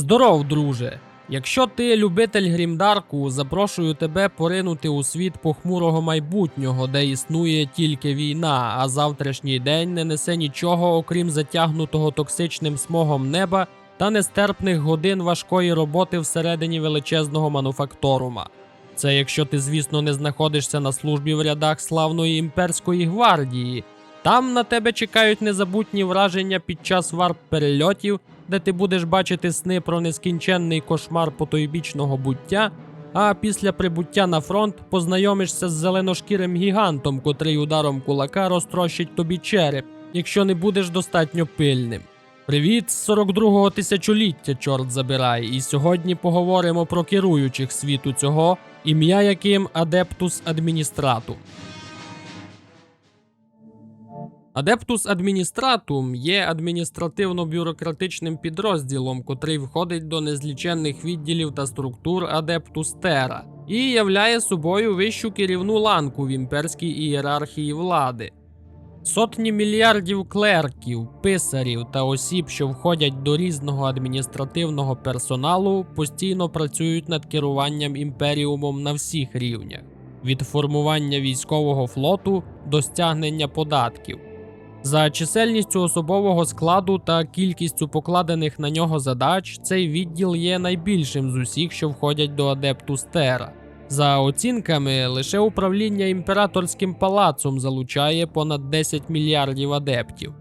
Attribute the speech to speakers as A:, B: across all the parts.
A: Здоров, друже! Якщо ти любитель грімдарку, запрошую тебе поринути у світ похмурого майбутнього, де існує тільки війна, а завтрашній день не несе нічого, окрім затягнутого токсичним смогом неба та нестерпних годин важкої роботи всередині величезного мануфакторума. Це якщо ти, звісно, не знаходишся на службі в рядах славної імперської гвардії. Там на тебе чекають незабутні враження під час варп перельотів, де ти будеш бачити сни про нескінченний кошмар потойбічного буття. А після прибуття на фронт познайомишся з зеленошкірим гігантом, котрий ударом кулака розтрощить тобі череп, якщо не будеш достатньо пильним. Привіт з 42-го тисячоліття, чорт забирай, і сьогодні поговоримо про керуючих світу цього, ім'я яким Адептус Адміністратум. Адептус Адміністратум є адміністративно-бюрократичним підрозділом, котрий входить до незліченних відділів та структур Адептус Тера і являє собою вищу керівну ланку в імперській ієрархії влади. Сотні мільярдів клерків, писарів та осіб, що входять до різного адміністративного персоналу, постійно працюють над керуванням імперіумом на всіх рівнях від формування військового флоту до стягнення податків. За чисельністю особового складу та кількістю покладених на нього задач, цей відділ є найбільшим з усіх, що входять до Адептус Тера. За оцінками, лише управління імператорським палацом залучає понад 10 мільярдів адептів.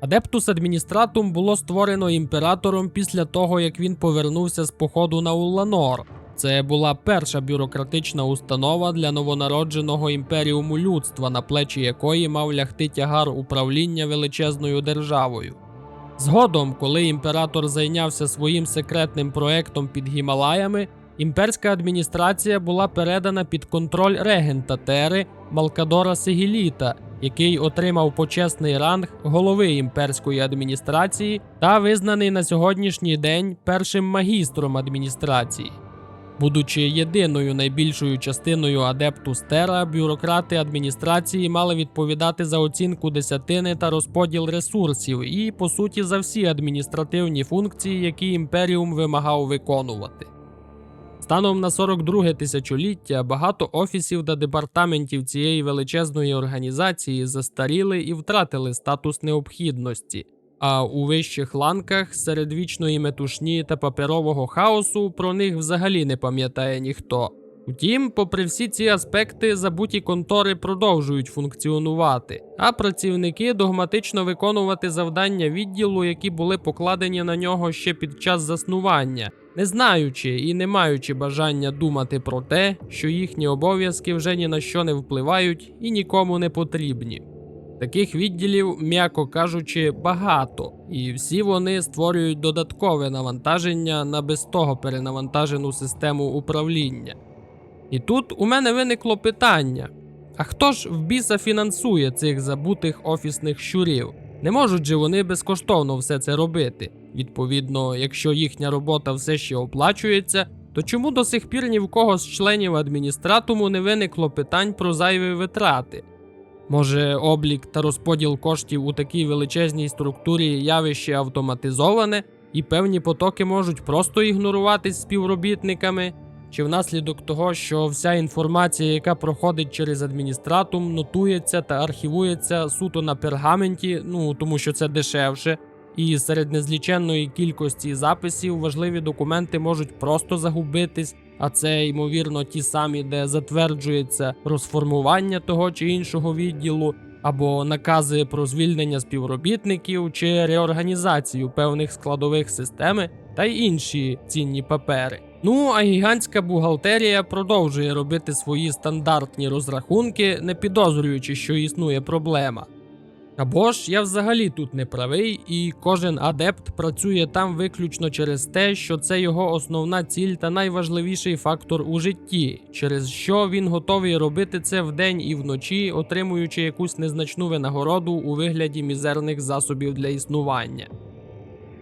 A: Адептус Адміністратум було створено імператором після того, як він повернувся з походу на Улланор. Це була перша бюрократична установа для новонародженого імперіуму людства, на плечі якої мав лягти тягар управління величезною державою. Згодом, коли імператор зайнявся своїм секретним проектом під Гімалаями, імперська адміністрація була передана під контроль регента Тери Малкадора Сигіліта, який отримав почесний ранг голови імперської адміністрації та визнаний на сьогоднішній день першим магістром адміністрації. Будучи єдиною найбільшою частиною Адептус Тера, бюрократи адміністрації мали відповідати за оцінку десятини та розподіл ресурсів і, по суті, за всі адміністративні функції, які імперіум вимагав виконувати. Станом на 42 тисячоліття багато офісів та департаментів цієї величезної організації застаріли і втратили статус необхідності. А у вищих ланках серед вічної метушні та паперового хаосу про них взагалі не пам'ятає ніхто. Втім, попри всі ці аспекти, забуті контори продовжують функціонувати, а працівники догматично виконувати завдання відділу, які були покладені на нього ще під час заснування, не знаючи і не маючи бажання думати про те, що їхні обов'язки вже ні на що не впливають і нікому не потрібні. Таких відділів, м'яко кажучи, багато, і всі вони створюють додаткове навантаження на без того перенавантажену систему управління. І тут у мене виникло питання: а хто ж в біса фінансує цих забутих офісних щурів? Не можуть же вони безкоштовно все це робити. Відповідно, якщо їхня робота все ще оплачується, то чому до сих пір ні в кого з членів адміністратуму не виникло питань про зайві витрати? Може, облік та розподіл коштів у такій величезній структурі явище автоматизоване, і певні потоки можуть просто ігноруватись співробітниками, чи внаслідок того, що вся інформація, яка проходить через адміністратум, нотується та архівується суто на пергаменті, ну тому що це дешевше, і серед незліченної кількості записів важливі документи можуть просто загубитись. А це ймовірно ті самі, де затверджується розформування того чи іншого відділу, або накази про звільнення співробітників чи реорганізацію певних складових системи та й інші цінні папери. Ну а гігантська бухгалтерія продовжує робити свої стандартні розрахунки, не підозрюючи, що існує проблема. Або ж я взагалі тут не правий, і кожен адепт працює там виключно через те, що це його основна ціль та найважливіший фактор у житті, через що він готовий робити це вдень і вночі, отримуючи якусь незначну винагороду у вигляді мізерних засобів для існування.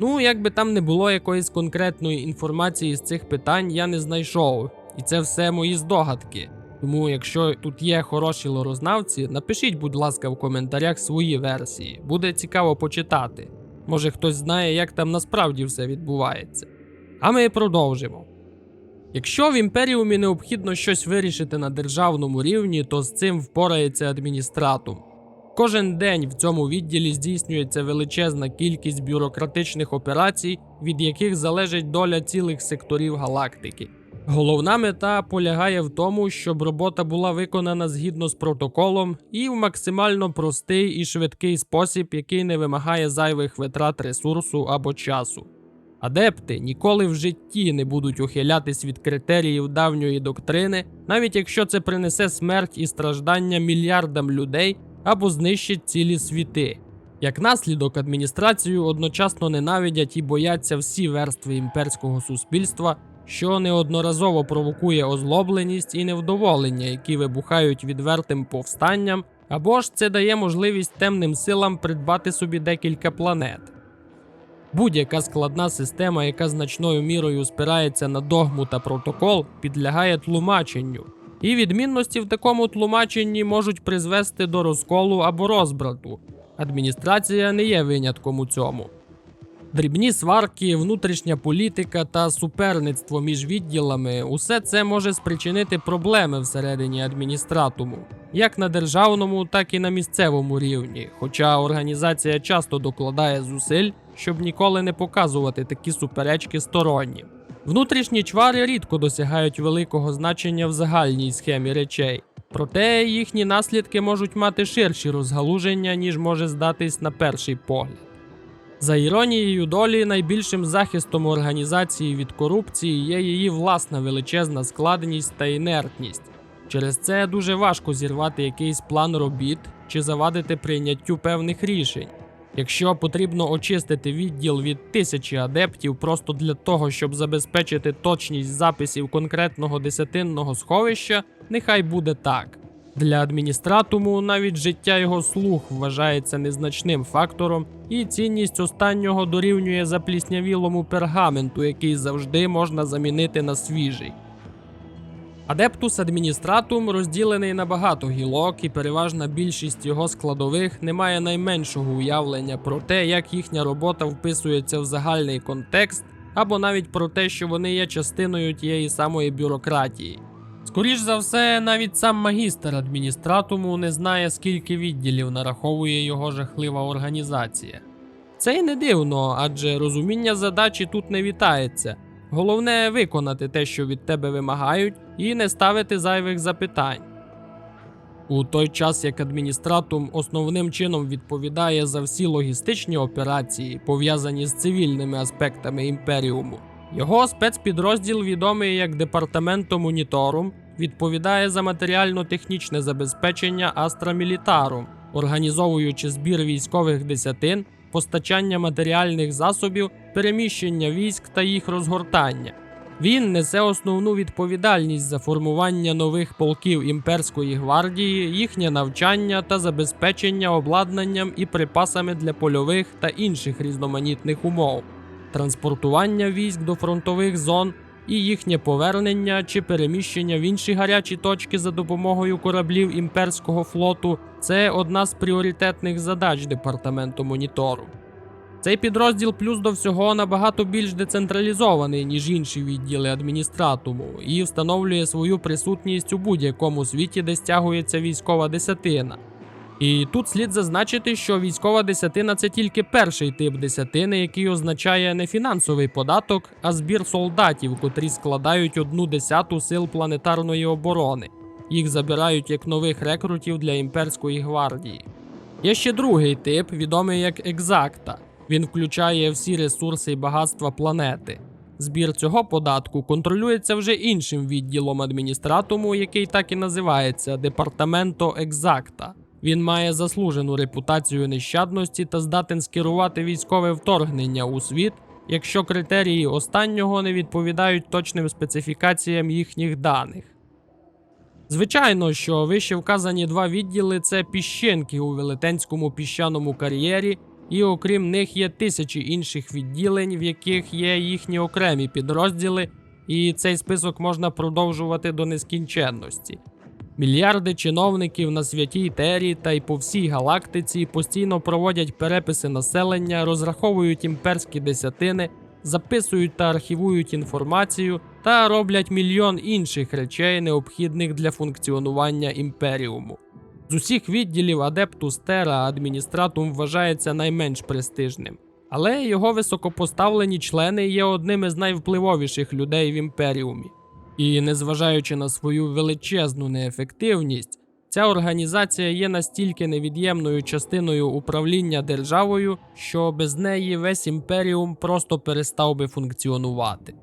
A: Ну, як би там не було якоїсь конкретної інформації з цих питань, я не знайшов, і це все мої здогадки. Тому, якщо тут є хороші лорознавці, напишіть, будь ласка, в коментарях свої версії. Буде цікаво почитати. Може хтось знає, як там насправді все відбувається. А ми продовжимо. Якщо в імперіумі необхідно щось вирішити на державному рівні, то з цим впорається адміністратум. Кожен день в цьому відділі здійснюється величезна кількість бюрократичних операцій, від яких залежить доля цілих секторів галактики. Головна мета полягає в тому, щоб робота була виконана згідно з протоколом і в максимально простий і швидкий спосіб, який не вимагає зайвих витрат ресурсу або часу. Адепти ніколи в житті не будуть ухилятись від критеріїв давньої доктрини, навіть якщо це принесе смерть і страждання мільярдам людей або знищить цілі світи. Як наслідок, адміністрацію одночасно ненавидять і бояться всі верстви імперського суспільства, що неодноразово провокує озлобленість і невдоволення, які вибухають відвертим повстанням, або ж це дає можливість темним силам придбати собі декілька планет. Будь-яка складна система, яка значною мірою спирається на догму та протокол, підлягає тлумаченню. І відмінності в такому тлумаченні можуть призвести до розколу або розбрату. Адміністрація не є винятком у цьому. Дрібні сварки, внутрішня політика та суперництво між відділами усе це може спричинити проблеми всередині адміністратуму, як на державному, так і на місцевому рівні. Хоча організація часто докладає зусиль, щоб ніколи не показувати такі суперечки стороннім. Внутрішні чвари рідко досягають великого значення в загальній схемі речей, проте їхні наслідки можуть мати ширші розгалуження, ніж може здатись на перший погляд. За іронією долі, найбільшим захистом організації від корупції є її власна величезна складеність та інертність. Через це дуже важко зірвати якийсь план робіт чи завадити прийняттю певних рішень. Якщо потрібно очистити відділ від тисячі адептів просто для того, щоб забезпечити точність записів конкретного десятинного сховища, нехай буде так. Для адміністратуму навіть життя його слуг вважається незначним фактором, і цінність останнього дорівнює запліснявілому пергаменту, який завжди можна замінити на свіжий. Адептус адміністратум розділений на багато гілок, і переважна більшість його складових не має найменшого уявлення про те, як їхня робота вписується в загальний контекст, або навіть про те, що вони є частиною тієї самої бюрократії. Скоріш за все, навіть сам магістр адміністратуму не знає, скільки відділів нараховує його жахлива організація. Це й не дивно, адже розуміння задачі тут не вітається. Головне виконати те, що від тебе вимагають, і не ставити зайвих запитань. У той час як адміністратум основним чином відповідає за всі логістичні операції, пов'язані з цивільними аспектами імперіуму, його спецпідрозділ, відомий як Департаменто Моніторум, відповідає за матеріально-технічне забезпечення Астра Мілітарум, організовуючи збір військових десятин, постачання матеріальних засобів, переміщення військ та їх розгортання. Він несе основну відповідальність за формування нових полків імперської гвардії, їхнє навчання та забезпечення обладнанням і припасами для польових та інших різноманітних умов, транспортування військ до фронтових зон і їхнє повернення чи переміщення в інші гарячі точки за допомогою кораблів імперського флоту це одна з пріоритетних задач департаменту монітору. Цей підрозділ плюс до всього набагато більш децентралізований, ніж інші відділи адміністратуму, і встановлює свою присутність у будь-якому світі, де стягується військова десятина. І тут слід зазначити, що військова десятина це тільки перший тип десятини, який означає не фінансовий податок, а збір солдатів, котрі складають одну десяту сил планетарної оборони. Їх забирають як нових рекрутів для імперської гвардії. Є ще другий тип, відомий як екзакта. Він включає всі ресурси і багатства планети. Збір цього податку контролюється вже іншим відділом адміністратуму, який так і називається Департаменто Екзакта. Він має заслужену репутацію нещадності та здатен скерувати військове вторгнення у світ, якщо критерії останнього не відповідають точним специфікаціям їхніх даних. Звичайно, що вище вказані два відділи це піщинки у велетенському піщаному кар'єрі, і окрім них є тисячі інших відділень, в яких є їхні окремі підрозділи, і цей список можна продовжувати до нескінченності. Мільярди чиновників на святій Тері та й по всій галактиці постійно проводять переписи населення, розраховують імперські десятини, записують та архівують інформацію та роблять мільйон інших речей, необхідних для функціонування імперіуму. З усіх відділів Адептус Терра адміністратум вважається найменш престижним, але його високопоставлені члени є одними з найвпливовіших людей в імперіумі. І незважаючи на свою величезну неефективність, ця організація є настільки невід'ємною частиною управління державою, що без неї весь імперіум просто перестав би функціонувати.